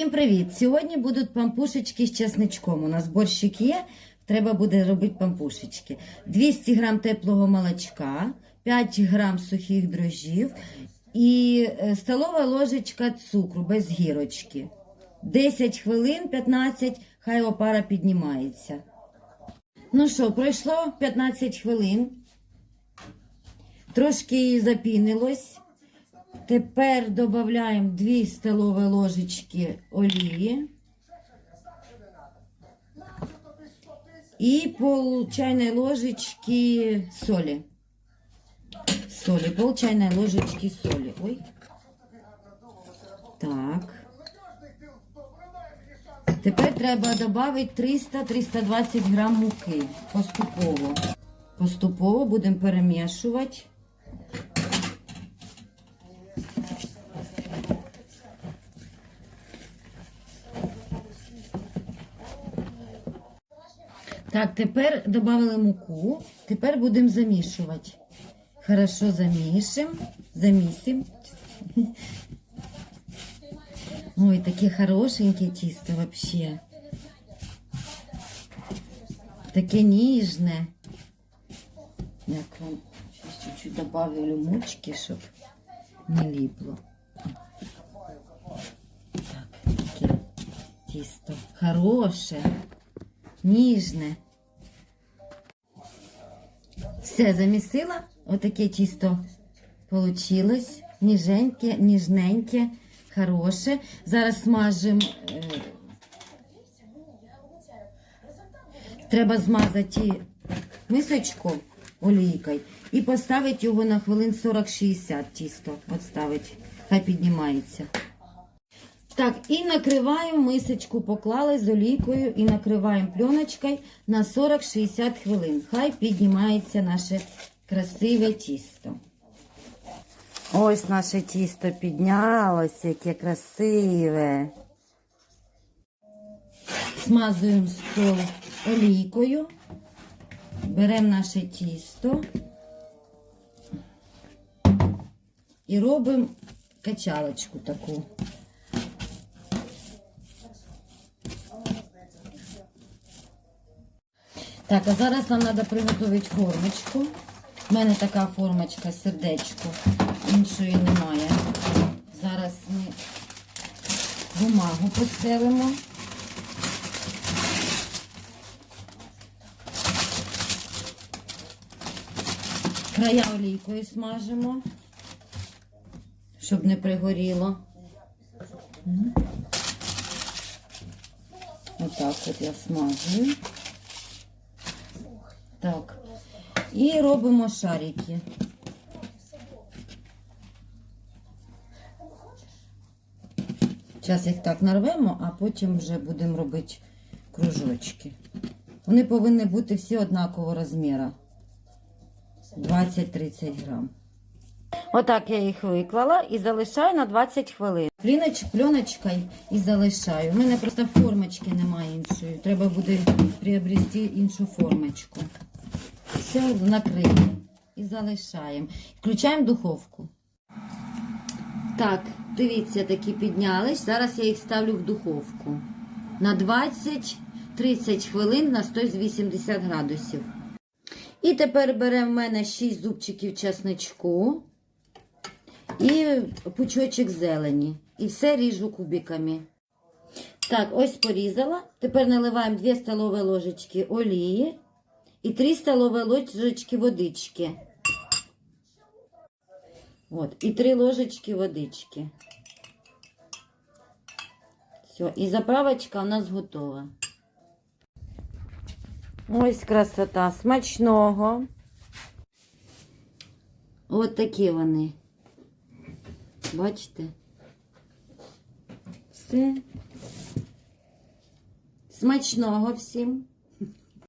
Всім привіт! Сьогодні будуть пампушечки з чесничком. У нас борщик є, треба буде робити пампушечки. 200 грам теплого молочка, 5 грам сухих дрожжів і е, столова ложечка цукру без гірочки. 10 хвилин, 15, хай опара піднімається. Ну що, пройшло 15 хвилин. Трошки запінилось. Тепер додаємо 2 столові ложечки олії і пол чайної ложечки солі. Солі, пол чайної ложечки солі. Ой. Так. Тепер треба додати 300-320 грам муки поступово. Поступово будемо перемішувати. Так, тепер додали муку. Тепер будемо замішувати. Хорошо замішимо. Замісимо. Ой, таке хорошеньке тісто вообще. Таке ніжне. Як вам ще чуть-чуть добавлю мучки, щоб не ліпло. Так, таке тісто. Хороше. Ніжне. Все замісила. Отаке тісто получилось. Ніженьке, ніжненьке, хороше. Зараз смажимо. е, Треба змазати мисочку олійкою і поставити його на хвилин 40-60 тісто. От ставить. Хай піднімається. Так, і накриваємо мисочку, поклали з олійкою і накриваємо пленочкою на 40-60 хвилин. Хай піднімається наше красиве тісто. Ось наше тісто піднялося, яке красиве. Смазуємо стол олійкою. Беремо наше тісто і робимо качалочку таку. Так, а зараз нам треба приготувати формочку. У мене така формочка, сердечко, іншої немає. Зараз ми бумагу постелимо. Края олійкою смажимо, щоб не пригоріло. Отак от я смажую. Так. І робимо шарики. Зараз їх так нарвемо, а потім вже будемо робити кружочки. Вони повинні бути всі однакового розміру. 20-30 грам. Отак я їх виклала і залишаю на 20 хвилин. Пліноч, пленочкою і залишаю. У мене просто формочки немає іншої. Треба буде приобрести іншу формочку. Все накриємо і залишаємо. Включаємо духовку. Так, дивіться, такі піднялись. Зараз я їх ставлю в духовку. На 20-30 хвилин на 180 градусів. І тепер беремо в мене 6 зубчиків чесничку і пучочок зелені. І все ріжу кубиками. Так, ось порізала. Тепер наливаємо 2 столові ложечки олії і 3 столові ложечки водички. От, і 3 ложечки водички. Все, і заправочка у нас готова. Ось красота. Смачного. От такі вони. Бачите? Все. Смачного всім.